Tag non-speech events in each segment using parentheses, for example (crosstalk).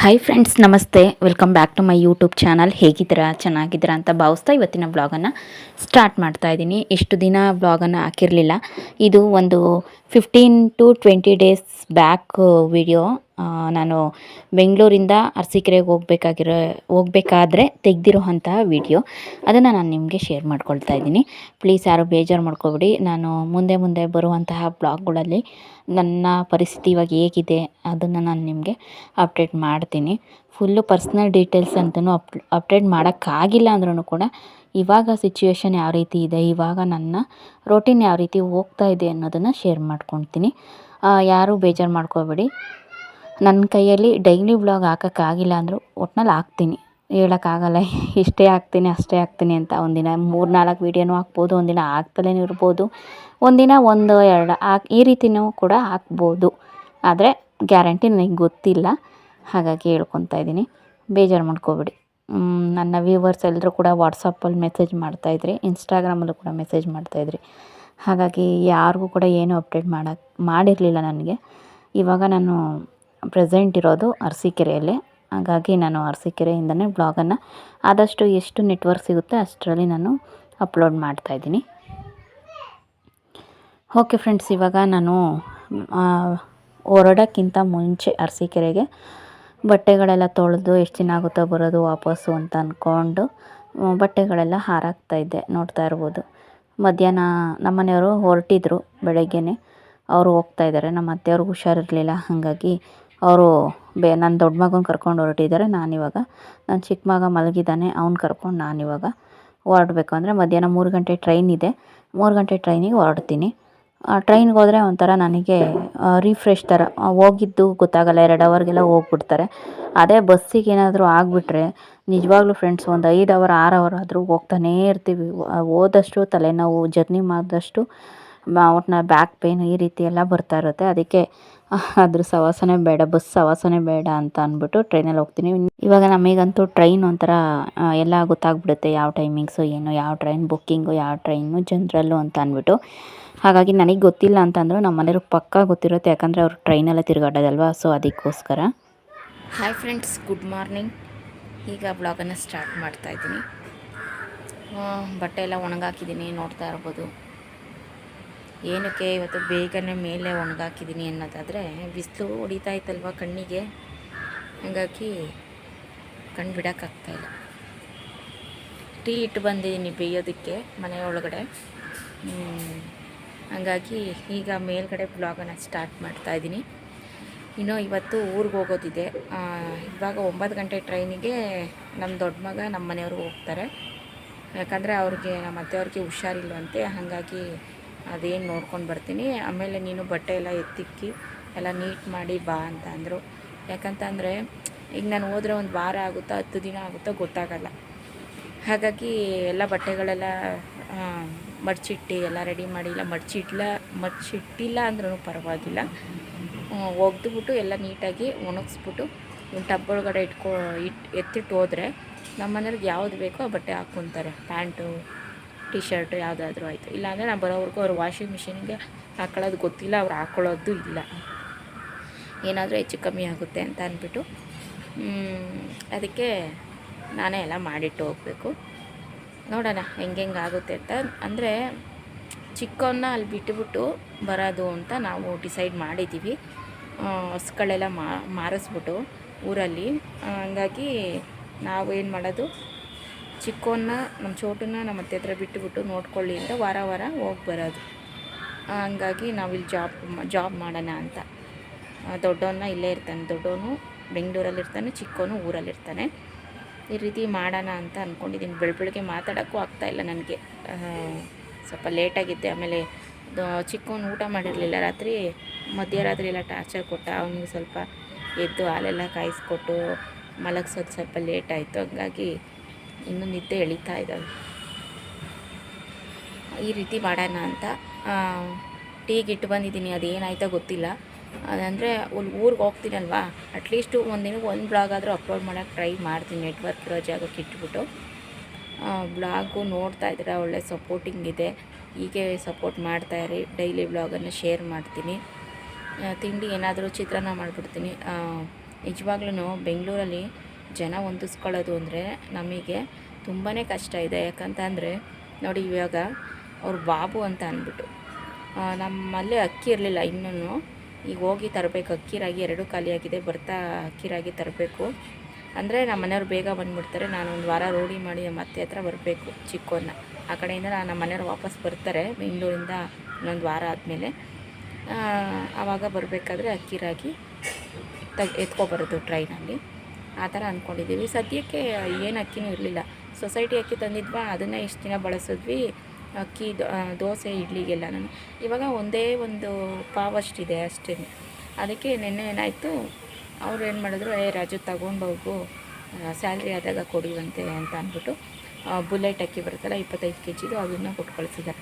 Hi friends ನಮಸ್ತೆ. Welcome back to my YouTube channel ಹೇಗಿದ್ದೀರಾ? ಚೆನ್ನಾಗಿದ್ದೀರಾ ಅಂತ ಭಾವಿಸ್ತಾ ಇವತ್ತಿನ ವ್ಲಾಗನ್ನು ಸ್ಟಾರ್ಟ್ ಮಾಡ್ತಾ ಇದ್ದೀನಿ. ಇಷ್ಟು ದಿನ ವ್ಲಾಗನ್ನು ಹಾಕಿರಲಿಲ್ಲ. ಇದು ಒಂದು fifteen to twenty days back video ನಾನು ಬೆಂಗಳೂರಿಂದ ಅರಸೀಕೆರೆಗೆ ಹೋಗ್ಬೇಕಾಗಿರೋ, ಹೋಗಬೇಕಾದ್ರೆ ತೆಗೆದಿರುವಂತಹ ವಿಡಿಯೋ. ಅದನ್ನು ನಾನು ನಿಮಗೆ ಶೇರ್ ಮಾಡ್ಕೊಳ್ತಾ ಇದ್ದೀನಿ. ಪ್ಲೀಸ್ ಯಾರು ಬೇಜಾರು ಮಾಡ್ಕೊಬೇಡಿ. ನಾನು ಮುಂದೆ ಮುಂದೆ ಬರುವಂತಹ ಬ್ಲಾಗ್ಗಳಲ್ಲಿ ನನ್ನ ಪರಿಸ್ಥಿತಿ ಇವಾಗ ಹೇಗಿದೆ ಅದನ್ನು ನಾನು ನಿಮಗೆ ಅಪ್ಡೇಟ್ ಮಾಡ್ತೀನಿ. ಫುಲ್ಲು ಪರ್ಸ್ನಲ್ ಡೀಟೇಲ್ಸ್ ಅಂತಲೂ ಅಪ್, ಅಪ್ಡೇಟ್ ಮಾಡೋಕ್ಕಾಗಿಲ್ಲ ಅಂದ್ರೂ ಕೂಡ ಇವಾಗ ಸಿಚುವೇಶನ್ ಯಾವ ರೀತಿ ಇದೆ, ಇವಾಗ ನನ್ನ ರೊಟೀನ್ ಯಾವ ರೀತಿ ಹೋಗ್ತಾ ಇದೆ ಅನ್ನೋದನ್ನು ಶೇರ್ ಮಾಡ್ಕೊತೀನಿ ಯಾರೂ ಬೇಜಾರು ಮಾಡ್ಕೋಬೇಡಿ. ನನ್ನ ಕೈಯಲ್ಲಿ ಡೈಲಿ ವ್ಲಾಗ್ ಹಾಕೋಕ್ಕಾಗಿಲ್ಲ ಅಂದರೂ ಒಟ್ನಲ್ಲಿ ಹಾಕ್ತೀನಿ. ಹೇಳೋಕ್ಕಾಗಲ್ಲ, ಇಷ್ಟೇ ಹಾಕ್ತೀನಿ, ಅಷ್ಟೇ ಹಾಕ್ತೀನಿ ಅಂತ ಒಂದಿನ ಮೂರು ನಾಲ್ಕು ವೀಡಿಯೋನೂ ಹಾಕ್ಬೋದು, ಒಂದಿನ ಹಾಕ್ತಲೇ ಇರ್ಬೋದು, ಒಂದಿನ ಒಂದು, ಎರಡು ಹಾಕಿ ಈ ರೀತಿಯೂ ಕೂಡ ಹಾಕ್ಬೋದು. ಆದರೆ ಗ್ಯಾರಂಟಿ ನನಗೆ ಗೊತ್ತಿಲ್ಲ. ಹಾಗಾಗಿ ಹೇಳ್ಕೊತಾ ಇದ್ದೀನಿ. ಬೇಜಾರು ಮಾಡ್ಕೋಬೇಡಿ. ನನ್ನ ವ್ಯೂವರ್ಸ್ ಎಲ್ಲರೂ ಕೂಡ ವಾಟ್ಸಪ್ಪಲ್ಲಿ ಮೆಸೇಜ್ ಮಾಡ್ತಾಯಿದ್ರಿ ಇನ್ಸ್ಟಾಗ್ರಾಮಲ್ಲೂ ಕೂಡ ಮೆಸೇಜ್ ಮಾಡ್ತಾಯಿದ್ರಿ ಹಾಗಾಗಿ ಯಾರಿಗೂ ಕೂಡ ಏನೂ ಅಪ್ಡೇಟ್ ಮಾಡೋಕ್ಕೆ ಮಾಡಿರಲಿಲ್ಲ ನನಗೆ. ಇವಾಗ ನಾನು ಪ್ರೆಸೆಂಟ್ ಇರೋದು ಅರಸೀಕೆರೆಯಲ್ಲೇ. ಹಾಗಾಗಿ ನಾನು ಅರಸೀಕೆರೆಯಿಂದನೇ ಬ್ಲಾಗನ್ನು, ಆದಷ್ಟು ಎಷ್ಟು ನೆಟ್ವರ್ಕ್ ಸಿಗುತ್ತೆ ಅಷ್ಟರಲ್ಲಿ ನಾನು ಅಪ್ಲೋಡ್ ಮಾಡ್ತಾಯಿದ್ದೀನಿ ಓಕೆ ಫ್ರೆಂಡ್ಸ್, ಇವಾಗ ನಾನು ಹೊರಡೋಕ್ಕಿಂತ ಮುಂಚೆ ಅರಸೀಕೆರೆಗೆ ಬಟ್ಟೆಗಳೆಲ್ಲ ತೊಳೆದು ಎಷ್ಟು ದಿನ ಆಗುತ್ತೋ ಬರೋದು ವಾಪಸ್ಸು ಅಂತ ಅಂದ್ಕೊಂಡು ಬಟ್ಟೆಗಳೆಲ್ಲ ಹಾರಾಕ್ತಾಯಿದ್ದೆ ನೋಡ್ತಾ ಇರ್ಬೋದು. ಮಧ್ಯಾಹ್ನ ನಮ್ಮನೆಯವರು ಹೊರಟಿದ್ರು, ಬೆಳಗ್ಗೆನೇ. ಅವರು ಹೋಗ್ತಾಯಿದ್ದಾರೆ ನಮ್ಮ ಅತ್ತೆಯವ್ರಿಗೆ ಹುಷಾರಿರಲಿಲ್ಲ, ಹಾಗಾಗಿ ಅವರು ಬೇ ನನ್ನ ದೊಡ್ಡ ಮಗನ ಕರ್ಕೊಂಡು ಹೊರಟಿದ್ದಾರೆ ನಾನಿವಾಗ ನನ್ನ ಚಿಕ್ಕ ಮಗ ಮಲಗಿದ್ದಾನೆ ಅವ್ನ ಕರ್ಕೊಂಡು ನಾನಿವಾಗ ಹೊರಡ್ಬೇಕು. ಅಂದರೆ ಮಧ್ಯಾಹ್ನ ಮೂರು ಗಂಟೆ ಟ್ರೈನ್ ಇದೆ. ಮೂರು ಗಂಟೆ ಟ್ರೈನಿಗೆ ಹೊರಡ್ತೀನಿ. ಟ್ರೈನ್ಗೆ ಹೋದರೆ ಒಂಥರ ನನಗೆ ರಿಫ್ರೆಶ್ ಥರ ಹೋಗಿದ್ದು ಗೊತ್ತಾಗಲ್ಲ, ಎರಡು ಅವರ್ಗೆಲ್ಲ ಹೋಗ್ಬಿಡ್ತಾರೆ. ಅದೇ ಬಸ್ಸಿಗೆ ಏನಾದರೂ ಆಗಿಬಿಟ್ರೆ, ನಿಜವಾಗ್ಲೂ ಫ್ರೆಂಡ್ಸ್ ಒಂದು ಐದು ಅವರ್ ಆರು ಅವರ್ ಆದರೂ ಹೋಗ್ತಾನೇ ಇರ್ತೀವಿ. ಹೋದಷ್ಟು ತಲೆನೋವು ಜರ್ನಿ ಮಾಡಿದಷ್ಟು ಒಟ್ನಲ್ಲಿ ಬ್ಯಾಕ್ ಪೇನ್ ಈ ರೀತಿ ಎಲ್ಲ ಬರ್ತಾ ಇರುತ್ತೆ. ಅದಕ್ಕೆ ಅದ್ರ ಸವಾಸನೆ ಬೇಡ, ಬಸ್ ಸವಾಸನೆ ಬೇಡ ಅಂತ ಅಂದ್ಬಿಟ್ಟು ಟ್ರೈನಲ್ಲಿ ಹೋಗ್ತೀನಿ. ಇವಾಗ ನಮಗಂತೂ ಟ್ರೈನ್ ಒಂಥರ ಎಲ್ಲ ಗೊತ್ತಾಗ್ಬಿಡುತ್ತೆ ಯಾವ ಟೈಮಿಂಗ್ಸು, ಏನು, ಯಾವ ಟ್ರೈನ್ ಬುಕ್ಕಿಂಗು, ಯಾವ ಟ್ರೈನು ಜನ್ರಲ್ಲು ಅಂತ ಅಂದ್ಬಿಟ್ಟು. ಹಾಗಾಗಿ ನನಗೆ ಗೊತ್ತಿಲ್ಲ ಅಂತಂದರೂ ನಮ್ಮ ಮನೆಯವ್ರಿಗೆ ಪಕ್ಕಾ ಗೊತ್ತಿರುತ್ತೆ, ಯಾಕಂದರೆ ಅವರು ಟ್ರೈನಲ್ಲೇ ತಿರುಗಾಡೋದಲ್ವಾ, ಸೊ ಅದಕ್ಕೋಸ್ಕರ. ಹಾಯ್ ಫ್ರೆಂಡ್ಸ್ ಗುಡ್ ಮಾರ್ನಿಂಗ್ ಈಗ ಬ್ಲಾಗನ್ನು ಸ್ಟಾರ್ಟ್ ಮಾಡ್ತಾಯಿದ್ದೀನಿ ಬಟ್ಟೆ ಎಲ್ಲ ಒಣಗಾಕಿದ್ದೀನಿ, ನೋಡ್ತಾ ಇರ್ಬೋದು. ಏನಕ್ಕೆ ಇವತ್ತು ಬೇಗನೆ ಮೇಲೆ ಒಣಗಾಕಿದ್ದೀನಿ ಅನ್ನೋದಾದರೆ ಬಿಸಿಲು ಹೊಡಿತಾ ಇತ್ತಲ್ವ ಕಣ್ಣಿಗೆ? ಹಾಗಾಗಿ ಕಣ್ಣು ಬಿಡೋಕ್ಕಾಗ್ತಾಯಿಲ್ಲ ಟೀ ಇಟ್ಟು ಬಂದಿದ್ದೀನಿ ಬೇಯೋದಕ್ಕೆ ಮನೆ ಒಳಗಡೆ. ಹಾಗಾಗಿ ಈಗ ಮೇಲ್ಗಡೆ ಬ್ಲಾಗನ್ನು ಸ್ಟಾರ್ಟ್ ಮಾಡ್ತಾಯಿದ್ದೀನಿ ಇನ್ನು ಇವತ್ತು ಊರಿಗೆ ಹೋಗೋದಿದೆ. ಇವಾಗ ಒಂಬತ್ತು ಗಂಟೆ ಟ್ರೈನಿಗೆ ನಮ್ಮ ದೊಡ್ಡ ಮಗ ನಮ್ಮ ಮನೆಯವ್ರಿಗೆ ಹೋಗ್ತಾರೆ. ಯಾಕಂದರೆ ಅವ್ರಿಗೆ ನಮ್ಮ ಅತ್ತೆಯವ್ರಿಗೆ ಹುಷಾರಿಲ್ಲವಂತೆ ಹಾಗಾಗಿ ಅದೇನು ನೋಡ್ಕೊಂಡು ಬರ್ತೀನಿ. ಆಮೇಲೆ ನೀನು ಬಟ್ಟೆ ಎಲ್ಲ ಎತ್ತಿಕ್ಕಿ ಎಲ್ಲ ನೀಟ್ ಮಾಡಿ ಬಾ ಅಂತ ಅಂದರು. ಯಾಕಂತಂದರೆ ಈಗ ನಾನು ಹೋದರೆ ಒಂದು ವಾರ ಆಗುತ್ತಾ ಹತ್ತು ದಿನ ಆಗುತ್ತಾ ಗೊತ್ತಾಗಲ್ಲ. ಹಾಗಾಗಿ ಎಲ್ಲ ಬಟ್ಟೆಗಳೆಲ್ಲ ಮಡ್ಚಿಟ್ಟು, ಎಲ್ಲ ರೆಡಿ ಮಾಡಿ, ಇಲ್ಲ ಮಡ್ಚಿಟ್ಲ, ಮಡ್ಚಿಟ್ಟಿಲ್ಲ ಅಂದ್ರೂ ಪರವಾಗಿಲ್ಲ. ಒಗೆದ್ಬಿಟ್ಟು ಎಲ್ಲ ನೀಟಾಗಿ ಒಣಗಿಸ್ಬಿಟ್ಟು ಒಂದು ಟಬ್ ಒಳಗಡೆ ಇಟ್ಕೊ, ಇಟ್ ಎತ್ತಿಟ್ಟು ಹೋದರೆ ನಮ್ಮ ಮನೇಲಿ ಯಾವ್ದು ಬೇಕೋ ಆ ಬಟ್ಟೆ ಹಾಕ್ಕೊತಾರೆ ಪ್ಯಾಂಟು ಟಿ ಶರ್ಟ್ ಯಾವುದಾದ್ರೂ ಆಯಿತು. ಇಲ್ಲಾಂದರೆ ನಾನು ಬರೋವರೆಗೂ ಅವ್ರು ವಾಷಿಂಗ್ ಮಿಷಿನ್ಗೆ ಹಾಕೊಳ್ಳೋದು ಗೊತ್ತಿಲ್ಲ, ಅವ್ರು ಹಾಕೊಳ್ಳೋದು ಇಲ್ಲ. ಏನಾದರೂ ಹೆಚ್ಚು ಕಮ್ಮಿ ಆಗುತ್ತೆ ಅಂತ ಅಂದ್ಬಿಟ್ಟು ಅದಕ್ಕೆ ನಾನೇ ಎಲ್ಲ ಮಾಡಿಟ್ಟು ಹೋಗಬೇಕು. ನೋಡೋಣ ಹೆಂಗೆ ಆಗುತ್ತೆ ಅಂತ. ಅಂದರೆ ಚಿಕ್ಕವನ್ನ ಅಲ್ಲಿ ಬಿಟ್ಟುಬಿಟ್ಟು ಬರೋದು ಅಂತ ನಾವು ಡಿಸೈಡ್ ಮಾಡಿದ್ದೀವಿ ಹೊಸ್ಗಳೆಲ್ಲ ಮಾರಿಸ್ಬಿಟ್ಟು ಊರಲ್ಲಿ. ಹಂಗಾಗಿ ನಾವು ಏನು ಮಾಡೋದು? ಚಿಕ್ಕವನ್ನ ನಮ್ಮ ಚೋಟನ್ನ ನಮ್ಮ ಅತ್ತೆ ಹತ್ರ ಬಿಟ್ಟುಬಿಟ್ಟು ನೋಡ್ಕೊಳ್ಳಿ ಅಂತ ವಾರ ವಾರ ಹೋಗಿ ಬರೋದು. ಹಂಗಾಗಿ ನಾವಿಲ್ಲಿ ಜಾಬ್ ಜಾಬ್ ಮಾಡೋಣ ಅಂತ. ದೊಡ್ಡವನ್ನ ಇಲ್ಲೇ ಇರ್ತಾನೆ. ದೊಡ್ಡವನು ಬೆಂಗಳೂರಲ್ಲಿರ್ತಾನೆ ಚಿಕ್ಕವನು ಊರಲ್ಲಿರ್ತಾನೆ ಈ ರೀತಿ ಮಾಡೋಣ ಅಂತ ಅಂದ್ಕೊಂಡಿದ್ದೀನಿ ಬೆಳ ಬೆಳಗ್ಗೆ ಮಾತಾಡೋಕ್ಕೂ ಆಗ್ತಾಯಿಲ್ಲ ನನಗೆ. ಸ್ವಲ್ಪ ಲೇಟಾಗಿದ್ದೆ. ಆಮೇಲೆ ಚಿಕ್ಕವನು ಊಟ ಮಾಡಿರಲಿಲ್ಲ. ರಾತ್ರಿ ಮಧ್ಯರಾತ್ರಿ ಎಲ್ಲ ಟಾರ್ಚರ್ ಕೊಟ್ಟ. ಅವನಿಗೆ ಸ್ವಲ್ಪ ಎದ್ದು ಹಾಲೆಲ್ಲ ಕಾಯಿಸ್ಕೊಟ್ಟು ಮಲಗಿಸೋದು ಸ್ವಲ್ಪ ಲೇಟ್ ಆಯಿತು. ಹಂಗಾಗಿ ಇನ್ನೂ ನಿದ್ದೆ ಎಳಿತಾ ಇದ್ದಾವೆ. ಈ ರೀತಿ ಮಾಡೋಣ ಅಂತ ಟೀಗೆ ಇಟ್ಟು ಬಂದಿದ್ದೀನಿ, ಅದೇನಾಯ್ತಾ ಗೊತ್ತಿಲ್ಲ. ಅದಂದರೆ ಒಂದು ಊರಿಗೆ ಹೋಗ್ತೀನಲ್ವಾ? ಅಟ್ಲೀಸ್ಟು ಒಂದು ದಿನಕ್ಕೆ ಒಂದು ಬ್ಲಾಗ್ ಆದರೂ ಅಪ್ಲೋಡ್ ಮಾಡೋಕ್ಕೆ ಟ್ರೈ ಮಾಡ್ತೀನಿ ನೆಟ್ವರ್ಕ್ ಇರೋ ಜಾಗಕ್ಕೆ ಇಟ್ಬಿಟ್ಟು. ಬ್ಲಾಗು ನೋಡ್ತಾ ಇದ್ದೀರಾ, ಒಳ್ಳೆ ಸಪೋರ್ಟಿಂಗ್ ಇದೆ. ಹೀಗೆ ಸಪೋರ್ಟ್ ಮಾಡ್ತಾಯಿರಿ ಡೈಲಿ ಬ್ಲಾಗನ್ನು ಶೇರ್ ಮಾಡ್ತೀನಿ. ತಿಂಡಿ ಏನಾದರೂ ಚಿತ್ರಾನ್ನ ಮಾಡಿಬಿಡ್ತೀನಿ. ನಿಜವಾಗ್ಲೂ ಬೆಂಗಳೂರಲ್ಲಿ ಜನ ಹೊಂದಿಸ್ಕೊಳ್ಳೋದು ಅಂದರೆ ನಮಗೆ ತುಂಬಾ ಕಷ್ಟ ಇದೆ. ಯಾಕಂತಂದರೆ ನೋಡಿ ಇವಾಗ ಅವ್ರು ಬಾಬು ಅಂತ ಅಂದ್ಬಿಟ್ಟು ನಮ್ಮಲ್ಲಿ ಅಕ್ಕಿ ಇರಲಿಲ್ಲ ಇನ್ನೂ ಈಗ ಹೋಗಿ ತರಬೇಕು ಅಕ್ಕಿ ರಾಗಿ ಎರಡೂ ಖಾಲಿಯಾಗಿದೆ ಬರ್ತಾ ಅಕ್ಕಿ ರಾಗಿ ತರಬೇಕು. ಅಂದರೆ ನಮ್ಮ ಮನೆಯವ್ರು ಬೇಗ ಬಂದುಬಿಡ್ತಾರೆ. ನಾನು ಒಂದು ವಾರ ರೂಢಿ ಮಾಡಿ ನಮ್ಮ ಅತ್ತೆ ಹತ್ರ ಬರಬೇಕು ಚಿಕ್ಕೋನ್ನ ಆ ಕಡೆಯಿಂದ ನಮ್ಮ ಮನೆಯವ್ರು ವಾಪಸ್ ಬರ್ತಾರೆ ಬೆಂಗಳೂರಿಂದ ಇನ್ನೊಂದು ವಾರ ಆದಮೇಲೆ. ಆವಾಗ ಬರಬೇಕಾದ್ರೆ ಅಕ್ಕಿ ರಾಗಿ ತೆಗ್ ಎತ್ಕೊಬರೋದು ಟ್ರೈನಲ್ಲಿ ಆ ಥರ ಅಂದ್ಕೊಂಡಿದ್ದೀವಿ. ಸದ್ಯಕ್ಕೆ ಏನು ಅಕ್ಕಿನೂ ಇರಲಿಲ್ಲ. ಸೊಸೈಟಿ ಅಕ್ಕಿ ತಂದಿದ್ವಾ, ಅದನ್ನು ಇಷ್ಟು ದಿನ ಬಳಸಿದ್ವಿ. ಅಕ್ಕಿ ದೋಸೆ, ಇಡ್ಲಿಗೆಲ್ಲ ನಾನು. ಇವಾಗ ಒಂದೇ ಒಂದು ಪಾವಷ್ಟಿದೆ ಅಷ್ಟೇ ಅದಕ್ಕೆ ನಿನ್ನೆ ಏನಾಯಿತು, ಅವ್ರು ಏನು ಮಾಡಿದ್ರು, ಏ ರಾಜು ಹೋಗು. ಸ್ಯಾಲ್ರಿ ಆದಾಗ ಕೊಡಿವಂತೆ ಅಂತ ಅಂದ್ಬಿಟ್ಟು ಬುಲೆಟ್ ಅಕ್ಕಿ ಬರುತ್ತಲ್ಲ, ಇಪ್ಪತ್ತೈದು ಕೆ ಜಿದು ಅದನ್ನು ಕೊಟ್ಟು ಕಳಿಸಿದ್ದಾರೆ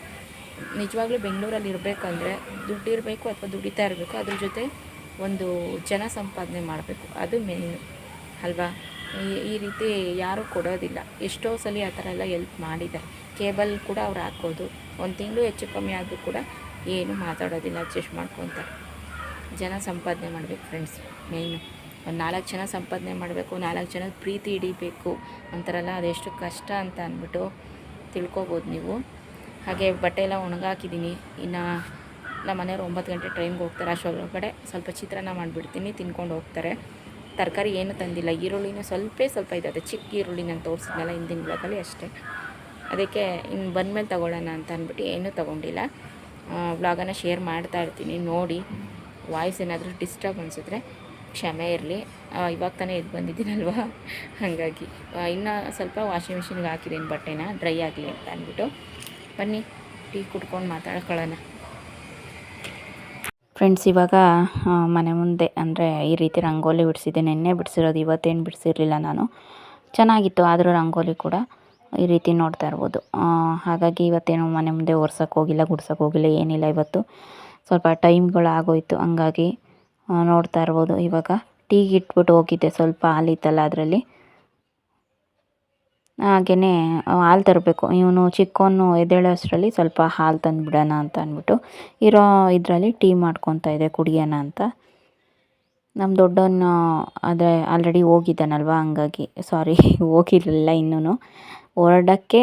ನಿಜವಾಗ್ಲೂ ಬೆಂಗಳೂರಲ್ಲಿ ಇರಬೇಕಂದ್ರೆ ದುಡ್ಡಿರಬೇಕು ಅಥವಾ ದುಡಿತಾ ಇರಬೇಕು, ಅದ್ರ ಜೊತೆ ಒಂದು ಜನ ಸಂಪಾದನೆ ಮಾಡಬೇಕು. ಅದು ಮೇಯ್ನು ಅಲ್ವಾ? ಈ ರೀತಿ ಯಾರೂ ಕೊಡೋದಿಲ್ಲ. ಎಷ್ಟೋ ಸಲ ಆ ಥರ ಎಲ್ಲ ಎಲ್ಪ್ ಮಾಡಿದ್ದಾರೆ. ಕೇಬಲ್ ಕೂಡ ಅವ್ರು ಹಾಕೋದು. ಒಂದು ತಿಂಗಳು ಹೆಚ್ಚು ಕಮ್ಮಿ ಆದರೂ ಕೂಡ ಏನು ಮಾತಾಡೋದಿಲ್ಲ ಅಡ್ಜಸ್ಟ್ ಮಾಡ್ಕೊತಾರೆ. ಜನ ಸಂಪಾದನೆ ಮಾಡಬೇಕು ಫ್ರೆಂಡ್ಸ್ ಮೇಯ್ನು ಒಂದು ನಾಲ್ಕು ಜನ ಸಂಪಾದನೆ ಮಾಡಬೇಕು, ನಾಲ್ಕು ಜನ ಪ್ರೀತಿ ಹಿಡಿಬೇಕು. ಅಂತಾರಲ್ಲ ಅದೆಷ್ಟು ಕಷ್ಟ ಅಂತ ಅಂದ್ಬಿಟ್ಟು ತಿಳ್ಕೊಬೋದು ನೀವು. ಹಾಗೆ ಬಟ್ಟೆ ಎಲ್ಲ ಒಣಗಾಕಿದ್ದೀನಿ. ಇನ್ನು ನಮ್ಮ ಮನೆಯವ್ರು ಒಂಬತ್ತು ಗಂಟೆ ಟ್ರೈನ್ಗೆ ಹೋಗ್ತಾರೆ. ಅಷ್ಟೊಳಗಡೆ ಸ್ವಲ್ಪ ಚಿತ್ರಾನ್ನ ಮಾಡಿಬಿಡ್ತೀನಿ, ತಿನ್ಕೊಂಡು ಹೋಗ್ತಾರೆ. ತರಕಾರಿ ಏನು ತಂದಿಲ್ಲ. ಈರುಳ್ಳಿನೂ ಸ್ವಲ್ಪ ಸ್ವಲ್ಪ ಇದೆ. ಅದು ಚಿಕ್ಕ ಈರುಳ್ಳಿ ನಾನು ತೋರಿಸಿದ್ನಲ್ಲ ಹಿಂದಿನ ಬ್ಲಾಗಲ್ಲಿ ಅಷ್ಟೇ. ಅದಕ್ಕೆ ಇನ್ನು ಬಂದಮೇಲೆ ತಗೊಳ್ಳೋಣ ಅಂತ ಅಂದ್ಬಿಟ್ಟು ಏನೂ ತೊಗೊಂಡಿಲ್ಲ. ವ್ಲಾಗನ್ನು ಶೇರ್ ಮಾಡ್ತಾ ಇರ್ತೀನಿ. ನೋಡಿ ವಾಯ್ಸ್ ಏನಾದರೂ ಡಿಸ್ಟರ್ಬ್ ಅನಿಸಿದ್ರೆ ಕ್ಷಮೆ ಇರಲಿ. ಇವಾಗ ತಾನೇ ಇದು ಬಂದಿದ್ದೀನಲ್ವಾ? ಹಾಗಾಗಿ. ಇನ್ನು ಸ್ವಲ್ಪ ವಾಷಿಂಗ್ ಮಿಷಿನ್ಗೆ ಹಾಕಿದ್ದೀನಿ ಬಟ್ಟೆನ. ಡ್ರೈ ಆಗಲಿ ಅಂತ ಅಂದ್ಬಿಟ್ಟು. ಬನ್ನಿ, ಟೀ ಕುಡ್ಕೊಂಡು ಮಾತಾಡ್ಕೊಳ್ಳೋಣ. ಫ್ರೆಂಡ್ಸ್ ಇವಾಗ ಮನೆ ಮುಂದೆ, ಅಂದರೆ ಈ ರೀತಿ ರಂಗೋಲಿ ಬಿಡಿಸಿದ್ದೆ. ನಿನ್ನೆ ಬಿಡಿಸಿರೋದು, ಇವತ್ತೇನು ಬಿಡಿಸಿರಲಿಲ್ಲ ನಾನು. ಚೆನ್ನಾಗಿತ್ತು, ಆದರೂ ರಂಗೋಲಿ ಕೂಡ ಈ ರೀತಿ ನೋಡ್ತಾ ಇರ್ಬೋದು. ಹಾಗಾಗಿ ಇವತ್ತೇನು ಮನೆ ಮುಂದೆ ಒರ್ಸೋಕ್ಕೆ ಹೋಗಿಲ್ಲ ಗುಡ್ಸೋಕ್ಕೆ ಹೋಗಿಲ್ಲ, ಏನಿಲ್ಲ ಇವತ್ತು. ಸ್ವಲ್ಪ ಟೈಮ್ಗಳು ಆಗೋಯ್ತು, ಹಂಗಾಗಿ ನೋಡ್ತಾ ಇರ್ಬೋದು ಇವಾಗ. ಟೀಗೆ ಇಟ್ಬಿಟ್ಟು ಹೋಗಿದ್ದೆ ಸ್ವಲ್ಪ ಹಾಲಿತ್ತಲ್ಲ ಅದರಲ್ಲಿ. ಹಾಗೆಯೇ ಹಾಲು ತರಬೇಕು. ಇವನು ಚಿಕ್ಕವನು ಎದ್ದೇಳೋ ಅಷ್ಟರಲ್ಲಿ ಸ್ವಲ್ಪ ಹಾಲು ತಂದುಬಿಡೋಣ ಅಂತ ಅಂದ್ಬಿಟ್ಟು ಇರೋ ಇದರಲ್ಲಿ ಟೀ ಮಾಡ್ಕೊತಾ ಇದೆ, ಕುಡಿಯೋಣ ಅಂತ. ನಮ್ಮ ದೊಡ್ಡವನು ಅದೇ ಆಲ್ರೆಡಿ ಹೋಗಿದ್ದಾನಲ್ವ, ಹಂಗಾಗಿ ಸಾರಿ (laughs) ಹೋಗಿರಲಿಲ್ಲ ಇನ್ನೂ ಹೊರಡೋಕ್ಕೆ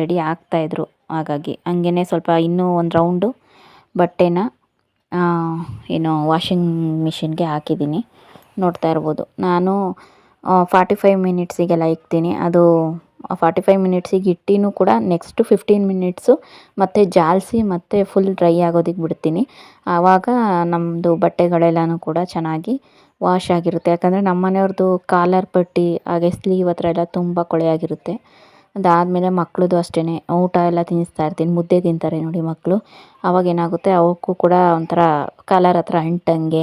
ರೆಡಿ ಆಗ್ತಾಯಿದ್ರು ಹಾಗಾಗಿ. ಹಂಗೆಯೇ ಸ್ವಲ್ಪ ಇನ್ನೂ ಒಂದು ರೌಂಡು ಬಟ್ಟೆನ ಏನು ವಾಷಿಂಗ್ ಮಿಷಿನ್ಗೆ ಹಾಕಿದ್ದೀನಿ. ನೋಡ್ತಾ ಇರ್ಬೋದು. ನಾನು ಫಾರ್ಟಿ ಫೈವ್ ಮಿನಿಟ್ಸಿಗೆಲ್ಲ ಇಕ್ತೀನಿ. ಅದು ಫಾರ್ಟಿ ಫೈವ್ ಮಿನಿಟ್ಸಿಗೆ ಇಟ್ಟಿನೂ ಕೂಡ ನೆಕ್ಸ್ಟ್ ಫಿಫ್ಟೀನ್ ಮಿನಿಟ್ಸು ಮತ್ತೆ ಜಾಲಿಸಿ ಮತ್ತೆ ಫುಲ್ ಡ್ರೈ ಆಗೋದಕ್ಕೆ ಬಿಡ್ತೀನಿ. ಆವಾಗ ನಮ್ಮದು ಬಟ್ಟೆಗಳೆಲ್ಲನೂ ಕೂಡ ಚೆನ್ನಾಗಿ ವಾಶ್ ಆಗಿರುತ್ತೆ. ಯಾಕಂದರೆ ನಮ್ಮ ಮನೆಯವ್ರದ್ದು ಕಾಲರ್ ಪಟ್ಟಿ, ಹಾಗೆ ಸ್ಲೀವ್ ಹತ್ರ ಎಲ್ಲ ತುಂಬ ಕೊಳೆಯಾಗಿರುತ್ತೆ ಅದಾದಮೇಲೆ ಮಕ್ಳದ್ದು ಅಷ್ಟೇ ಊಟ ಎಲ್ಲ ತಿನ್ನಿಸ್ತಾ ಇರ್ತೀನಿ. ಮುದ್ದೆ ತಿಂತಾರೆ ನೋಡಿ ಮಕ್ಕಳು ಆವಾಗ ಏನಾಗುತ್ತೆ, ಅವಕ್ಕೂ ಕೂಡ ಒಂಥರ ಕಾಲರ್ ಹತ್ರ ಅಂಟಂಗೆ,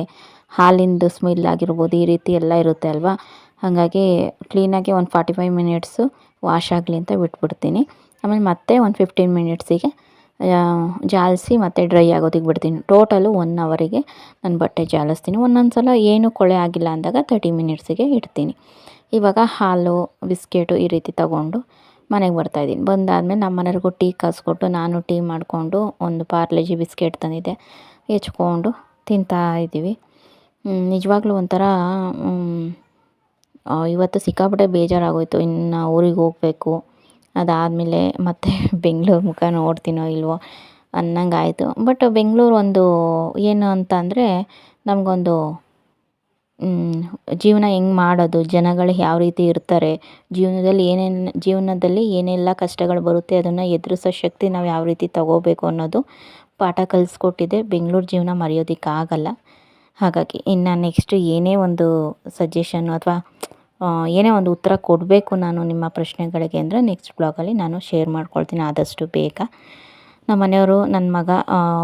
ಹಾಲಿಂದು ಸ್ಮೆಲ್ ಆಗಿರ್ಬೋದು, ಈ ರೀತಿ ಎಲ್ಲ ಇರುತ್ತೆ ಅಲ್ವಾ? ಹಾಗಾಗಿ ಕ್ಲೀನಾಗಿ ಒಂದು ಫಾರ್ಟಿ ಫೈವ್ ಮಿನಿಟ್ಸು ವಾಶ್ ಆಗಲಿ ಅಂತ ಬಿಟ್ಬಿಡ್ತೀನಿ. ಆಮೇಲೆ ಮತ್ತೆ ಒಂದು ಫಿಫ್ಟೀನ್ ಮಿನಿಟ್ಸಿಗೆ ಜಾಲಿಸಿ ಮತ್ತೆ ಡ್ರೈ ಆಗೋದಿಕ್ಕೆ ಬಿಡ್ತೀನಿ. ಟೋಟಲು ಒನ್ ಅವರಿಗೆ ನಾನು ಬಟ್ಟೆ ಜಾಲಿಸ್ತೀನಿ. ಒಂದೊಂದು ಸಲ ಏನೂ ಕೊಳೆ ಆಗಿಲ್ಲ ಅಂದಾಗ ತರ್ಟಿ ಮಿನಿಟ್ಸಿಗೆ ಇಡ್ತೀನಿ. ಇವಾಗ ಹಾಲು, ಬಿಸ್ಕೆಟು ಈ ರೀತಿ ತಗೊಂಡು ಮನೆಗೆ ಬರ್ತಾಯಿದ್ದೀನಿ ಬಂದಾದಮೇಲೆ ನಮ್ಮ ಮನೆಯವ್ರಿಗೂ ಟೀ ಕಾಯಿಸ್ಕೊಟ್ಟು ನಾನು ಟೀ ಮಾಡಿಕೊಂಡು ಒಂದು ಪಾರ್ಲೆಜಿ ಬಿಸ್ಕೆಟ್ ತಂದಿದ್ದೆ. ಹೆಚ್ಕೊಂಡು ತಿಂತಾ ಇದ್ದೀವಿ. ನಿಜವಾಗ್ಲೂ ಒಂಥರ ಇವತ್ತು ಸಿಕ್ಕಾಪಟ್ಟೆ ಬೇಜಾರಾಗೋಯಿತು. ಇನ್ನು ಊರಿಗೆ ಹೋಗಬೇಕು. ಅದಾದಮೇಲೆ ಮತ್ತೆ (laughs) ಬೆಂಗಳೂರು ಮುಖ ನೋಡ್ತೀನೋ ಇಲ್ವೋ ಅನ್ನಂಗೆ ಆಯಿತು ಬಟ್ ಬೆಂಗಳೂರು ಒಂದು ಏನು ಅಂತ ಅಂದರೆ ನಮಗೊಂದು ಜೀವನ ಹೆಂಗೆ ಮಾಡೋದು, ಜನಗಳು ಯಾವ ರೀತಿ ಇರ್ತಾರೆ, ಜೀವನದಲ್ಲಿ ಏನೇನು, ಜೀವನದಲ್ಲಿ ಏನೆಲ್ಲ ಕಷ್ಟಗಳು ಬರುತ್ತೆ ಅದನ್ನು ಎದುರಿಸೋ ಶಕ್ತಿ ನಾವು ಯಾವ ರೀತಿ ತಗೋಬೇಕು ಅನ್ನೋದು ಪಾಠ ಕಲಿಸ್ಕೊಟ್ಟಿದೆ. ಬೆಂಗಳೂರು ಜೀವನ ಮರೆಯೋದಕ್ಕಾಗಲ್ಲ. ಹಾಗಾಗಿ ಇನ್ನು ನೆಕ್ಸ್ಟ್ ಏನೇ ಒಂದು ಸಜೆಷನ್ನು ಅಥವಾ ಏನೇ ಒಂದು ಉತ್ತರ ಕೊಡಬೇಕು ನಾನು ನಿಮ್ಮ ಪ್ರಶ್ನೆಗಳಿಗೆ ಅಂದರೆ ನೆಕ್ಸ್ಟ್ ಬ್ಲಾಗಲ್ಲಿ ನಾನು ಶೇರ್ ಮಾಡ್ಕೊಳ್ತೀನಿ. ಆದಷ್ಟು ಬೇಗ. ನಮ್ಮ ಮನೆಯವರು ನನ್ನ ಮಗ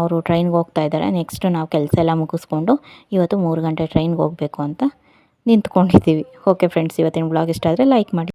ಅವರು ಟ್ರೈನ್ಗೆ ಹೋಗ್ತಾ ಇದ್ದಾರೆ. ನೆಕ್ಸ್ಟು ನಾವು ಕೆಲಸ ಎಲ್ಲ ಮುಗಿಸ್ಕೊಂಡು ಇವತ್ತು ಮೂರು ಗಂಟೆ ಟ್ರೈನ್ಗೆ ಹೋಗಬೇಕು ಅಂತ ನಿಂತ್ಕೊಂಡಿದ್ದೀವಿ. ಓಕೆ ಫ್ರೆಂಡ್ಸ್ ಇವತ್ತಿನ ಬ್ಲಾಗ್ ಇಷ್ಟ ಆದರೆ ಲೈಕ್ ಮಾಡಿ.